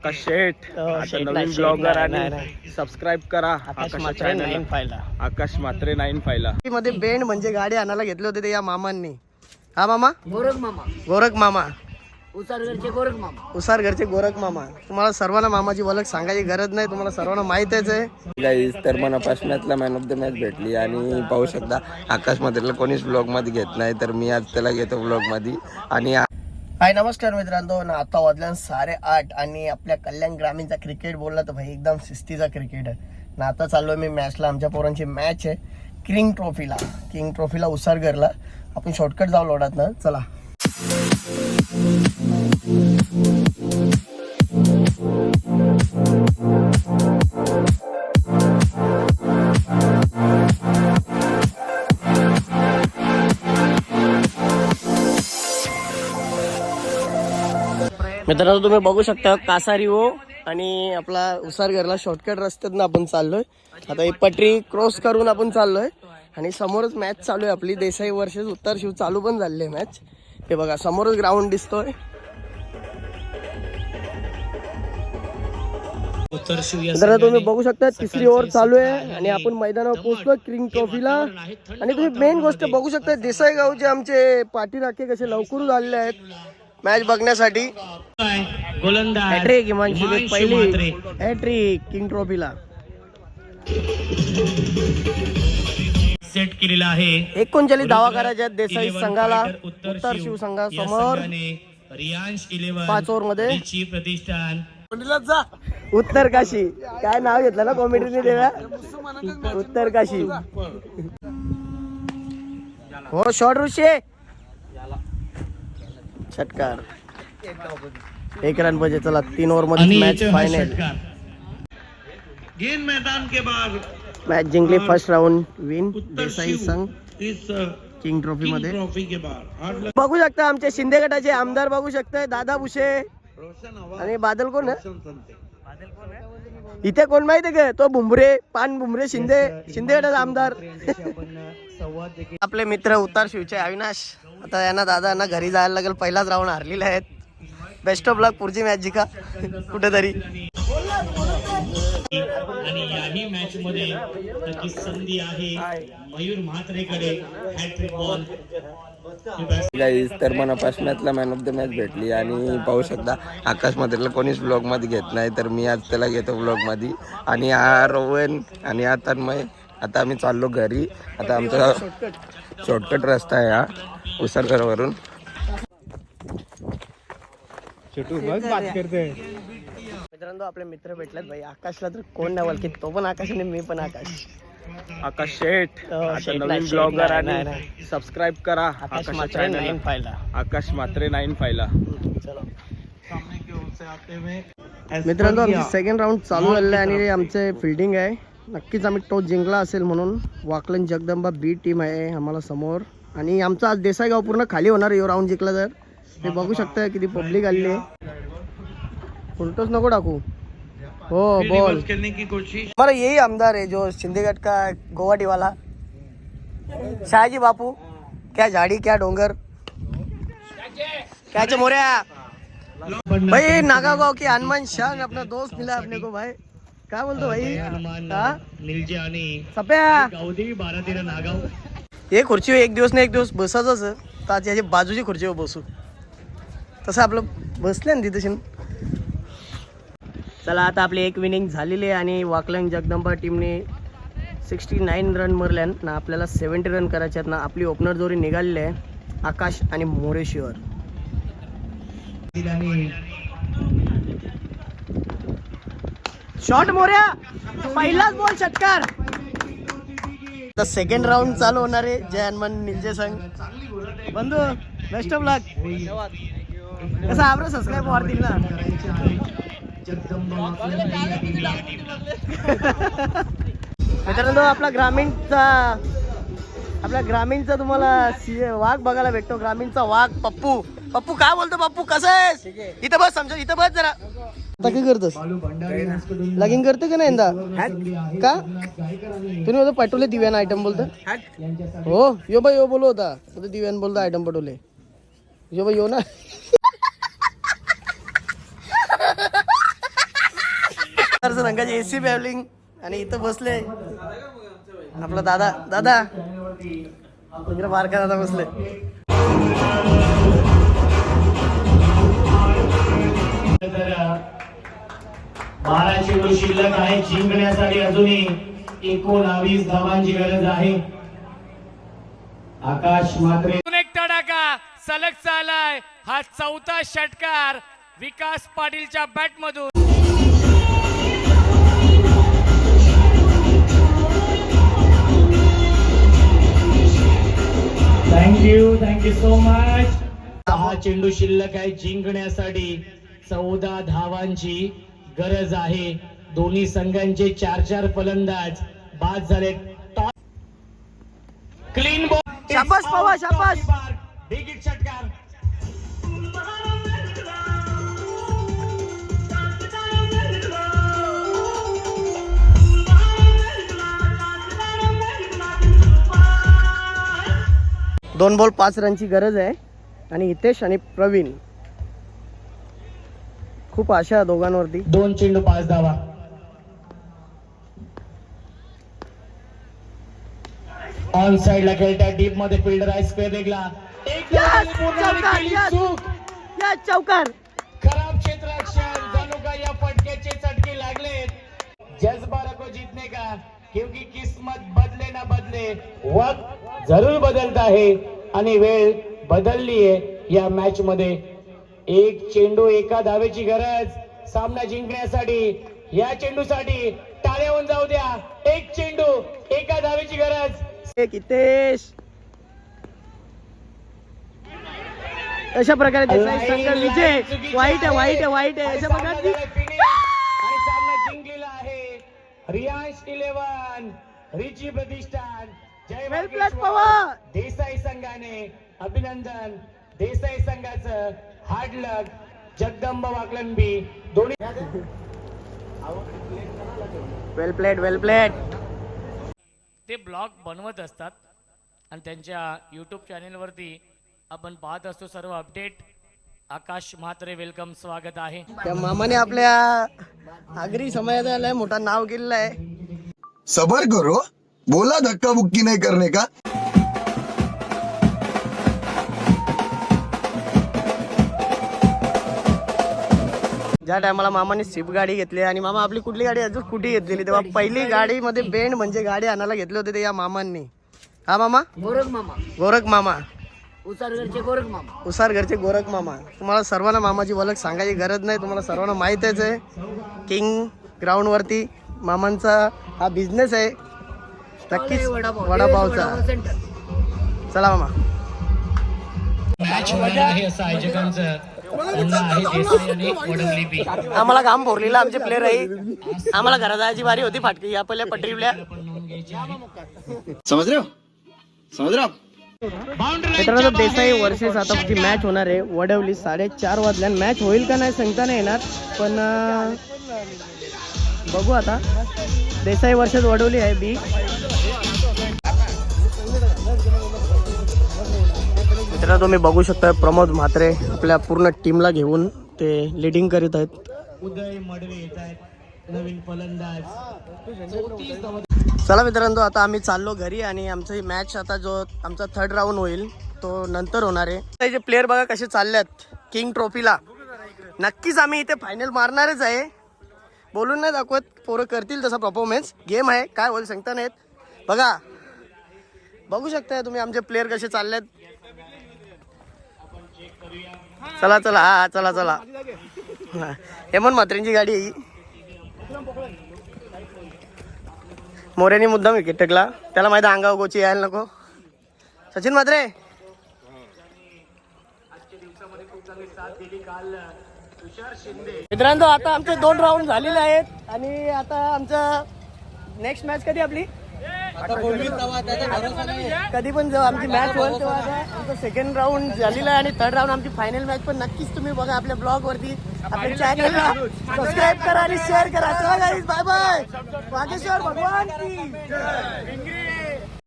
आकाश शेठ? आता नवीन ब्लॉगर आणि सबस्क्राईब करा. आकाश आकाश मात्रे नाईन फायला. आकाश मात्रे नाईन फायला. मध्ये बेंड म्हणजे गाडी आणायला घेतले होते ते या मामांनी. हा मामा? गोरख मामा. गोरख मामा. उसारगडचे गोरख मामा. उसार घरचे गोरख मामा. तुम्हाला सर्वांना मामाची ओळख सांगायची गरज नाही तुम्हाला सर्वांना माहितच आहे. तर मला फर्स्ट मॅचला मॅन ऑफ द मॅच भेटली आणि पाहू शकता आकाश मात्रेला कोणीच ब्लॉगमध्ये घेत नाही तर मी आज त्याला घेतो ब्लॉगमध्ये. आणि हाय नमस्कार मित्रांनो. ना आता वाजल्यान साडे आठ आणि आपल्या कल्याण ग्रामीणचा क्रिकेट बोलला तर भाई एकदम शिस्तीचा क्रिकेट आहे. ना आता चाललो मी मॅचला आमच्या पोरांची मॅच आहे किंग ट्रॉफीला किंग ट्रॉफीला उसारगरला आपण शॉर्टकट जाऊ लोडात ना चला. मित्रांनो तुम्ही बघू शकता कासारी हो आणि आपला उसारगरला शॉर्टकट रस्त्यातनं आपण चाललोय. आता ही पटरी क्रॉस करून आपण चाललोय आणि समोरच मॅच चालू आहे आपली. देसाई वर्सेस उत्तर शिव चालू पण झाली आहे मॅच हे बघा समोरच ग्राउंड दिसतोय. मित्रांनो तुम्ही बघू शकता तिसरी ओव्हर चालू आहे आणि आपण मैदानावर पोहोचलो किंग ट्रॉफीला आणि तुम्ही मेन गोष्ट बघू शकता देसाई गावचे आमचे पाठीराखे कसे लवकर आलेले आहेत. मॅच बघण्यासाठी. हॅट्रिक हिमांशी पहिली. हॅट्रिक किंग ट्रॉफीला सेट केलेला आहे. एकोणचाळीस धावा करायच्या देसाई संघाला. उत्तर शिव. संघासमोर रियांश इलेव्हन पाच ओव्हरमध्ये ची प्रतिष्ठान उत्तर काशी. काय नाव घेतलं ना कॉमेडीने देव्या? उत्तर काशी. हो शॉर्ट ऋषे. षटकार. एक रन पाहिजे चला तीन ओव्हरमध्ये मॅच फायनल गेंद मैदान के बाद. मॅच जिंकली फर्स्ट राऊंड विन देसाई संघ इस किंग ट्रॉफी मध्ये. ट्रॉफी के बाद. आठ लाख बघू शकता आमचे शिंदे गटाचे आमदार बघू शकताय दादा भुसे. आणि बादल कोण आहे? इथे कोण माहितीये का? तो भुमरे पान भुमरे शिंदे शिंदे गटाचा आमदार. आपले मित्र उतार शिवचे अविनाश. आता यांना दादा यांना घरी जायला लागेल. पहिलाच राऊंड हारलेले आहेत. बेस्ट ऑफ लक पुढची मॅच जिका. कुठेतरी. आणि याही मॅच मध्ये नक्कीच संधी आहे. मयूर म्हात्रेकडे हॅट्रिक बॉल गाईज तर मला फर्स्ट मॅचला मॅन ऑफ द मॅच भेटली आणि पाहू शकता आकाश मात्रेला कोणीच ब्लॉगमध्ये घेत नाही तर मी आज त्याला घेतो ब्लॉगमध्ये आणि हा रोहन आणि हा तन्मय आता आम्ही चाललो घरी. आता आमचा शॉर्टकट रस्ता आहे हा. उसरगरवरून मित्रांनो आपले मित्र भेटलेत. भाई आकाशला तर कोण नाही ओळखीत. तो पण आकाश आणि मी पण आकाश. आकाश शेठ. हो, आता नवीन ब्लॉगर आणि सबस्क्राईब करा. आकाश आकाश मात्र नाईन फायला आकाश मात्रे नाईन फायला चलो. मित्रांनो आमची सेकंड राऊंड चालू झालेलं आहे आणि आमचे फिल्डिंग आहे. नक्कीच आम्ही टॉस जिंकला असेल म्हणून. वाकलन जगदंबा बी टीम आहे आम्हाला समोर. आणि आमचं आज देसाईगाव पूर्ण खाली होणार यो राऊंड जिंकला तर. हे बघू शकता किती पब्लिक आली आहे. फुलटोस नको टाकू. हो बॉल खेलने की कोशिश? यही आमदार है जो सिंधीगढ़ का गुवाहाटी वाला शाहजी बापू क्या झाड़ी क्या डोंगर. क्या मोऱ्या भाई नागागांव के हनुमान शाह अपना दोस्त मिला अपने को भाई. क्या बोलतो भाई? हा? निलजे आणि सप्या. बारा तेरा नागाव. हे खुर्ची एक दिवस ना एक दिवस बसायचंच तर आज याची बाजूची खुर्चीवर बसू. तसं आपलं बसले ना तिथे चला आता आपली एक विनिंग झालेली आहे आणि वाकलंग जगदंबा टीमने सिक्स्टी नाईन रन मारल्या ना आपल्याला सेवन्टी रन करायचे आहेत ना आपली ओपनर जोरी निघालेली आहे आकाश आणि मोरेश्वर. शॉट मोऱ्या पहिलाच बॉल षटकार आता सेकंड राऊंड चालू होणार आहे. जय हनुमान निंजे संघ. बंधू बेस्ट ऑफ लक कसं आवडं सबस्क्राईब वाढतील ना? मित्रांनो आपला ग्रामीणचा आपल्या ग्रामीणचा तुम्हाला सी- वाघ बघायला भेटतो. ग्रामीणचा वाघ पप्पू. पप्पू काय बोलतो पप्पू? कसं आहेस? इथं बस समजा इथं बस जरा. आता काय करतोस लगीन करते का नाही यंदा? का? तुम्ही होतं पटोले दिव्यान आयटम बोलतो? हो यो बाई यो बोलो होता तो दिव्यान बोलतो आयटम पटोले यो बाई यो ना. रंगाची एसी बॅवलिंग आणि इथं बसले. आपला दादा दादा. इकडे बारका दादा बसले. बारा चेंडू शिल्लक आहे. जिंकण्यासाठी अजूनही एकोणावीस धावांची गरज आहे. आकाश मात्रे एक तडाखा. सलग चालाय. हा चौथा षटकार विकास पाटीलच्या बॅट मधून thank you thank you so much हा चेंडू शिल्लक आहे. जिंकण्यासाठी चौदा धावांची गरज आहे. दोन्ही संघांचे चार चार फलंदाज बाद झाले क्लीन बॉल शाबास पवा, शाबास. बिग षटकार दोन बॉल पाच रनची गरज आहे. आणि हितेश आणि प्रवीण. खूप आशा दोघांवरती. दोन चेंडू पाच धावा. ऑन साइडला खेळतात डीपमध्ये फिल्डर आहे स्क्वेअर लेगला पूर्ण चौकार, खराब क्षेत्राक्षर जणू का या फटक्याचे चटके लागले. जज्बा को जीतने का क्योंकि किस्मत बदले ना बदले वक्त जरूर बदलत आहे. आणि वेळ बदलली आहे या मॅच मध्ये. एक चेंडू एका धावेची गरज. सामना जिंकण्यासाठी या चेंडूसाठी टाळ्या होऊन जाऊ द्या. एक चेंडू एका धावेची गरज. एक हितेश अशा प्रकारे विजय. वाईट आहे वाईट आहे वाईट आहे. अशा प्रकारे आणि सामना जिंकलेला आहे. रियांश इलेव्हन रिची प्रतिष्ठान. जय मार्केश्वर. पवार. देसाई संघाने अभिनंदन. देसाई संघाचं हार्ड लक जगदंब वाकलंबी दोन्ही वेल प्लेड वेल प्लेड ते ब्लॉग बनवत असतात आणि त्यांच्या यूट्यूब चॅनेलवरती आपण पाहत असतो सर्व अपडेट आकाश म्हात्रे वेलकम स्वागत आहे. त्या मामाने आपल्या आगरी समाजाला मोठा नाव केलेलं आहे. सबर करो बोला धक्का बुक्की नहीं करने का? ज्या टायमाला मामाने स्विफ्ट गाडी घेतली आणि मामा आपली कुठली गाडी अजून स्कूटी घेतलेली तेव्हा पहिली गाडीमध्ये बेंड म्हणजे गाडी आणायला घेतले होते ते या मामांनी. हा मामा? गोरख मामा. गोरख मामा. उसारगडचे गोरख मामा. उसार घरचे गोरख मामा. तुम्हाला सर्वांना मामाची ओळख सांगायची गरज नाही तुम्हाला सर्वांना माहीतच आहे. किंग ग्राउंडवरती मामांचा हा बिझनेस आहे. नक्कीच वडापाव. वडापावचा. चला मामा. मॅच असं आयोजकांचं. आम्हाला काम भोरलेला आमचे प्लेअर आहे. आम्हाला घरात जायची बारी होती फाटकी या पहिल्या पटरीवल्या. समझ रहे हो समझ रहे हो आप? मित्रांनो देसाई वर्सेस आता जी मॅच होणार आहे वडवली साडेचार वाजल्यान मॅच होईल का नाही सांगता नाही येणार पण बघू आता. देसाई वर्सेस वडवली आहे बी मित्रांनो तुम्ही बघू शकता प्रमोद म्हात्रे आपल्या पूर्ण टीमला घेऊन ते लिडिंग करीत आहेत. उदय मडवे येत आहेत. नवीन फलंदाज. चला मित्रांनो आता आम्ही चाललो घरी आणि आमची मॅच आता जो आमचा थर्ड राऊंड होईल तो नंतर होणार आहे. जे प्लेअर बघा कसे चाललेत किंग ट्रॉफीला नक्कीच आम्ही इथे फायनल मारणारच आहे. बोलून नाही दाखवत पोरं करतील तसा परफॉर्मन्स गेम आहे काय होईल सांगता नाहीत. बघा. बघू शकताय तुम्ही आमचे प्लेअर कसे चाललेत चला चला हा चला चला. हेमंत म्हात्रेंची गाडी आहे ही. मुद्दाम विकेट टेकला. त्याला माहिती अंगाव अंगावर गोची यायला नको. सचिन म्हात्रे. मित्रांनो आता आमचे दोन राऊंड झालेले आहेत आणि आता आमचं नेक्स्ट मॅच कधी आपली? कधी पण जेव्हा आमची मॅच होईल तेव्हा आमचं सेकंड राऊंड झालेला आहे आणि थर्ड राऊंड आमची फायनल मॅच पण नक्कीच तुम्ही बघा आपल्या ब्लॉग वरती. आपल्या चॅनलला सबस्क्राईब करा आणि शेअर करा. चला गाईज बाय बाय वागेश्वर भगवान की.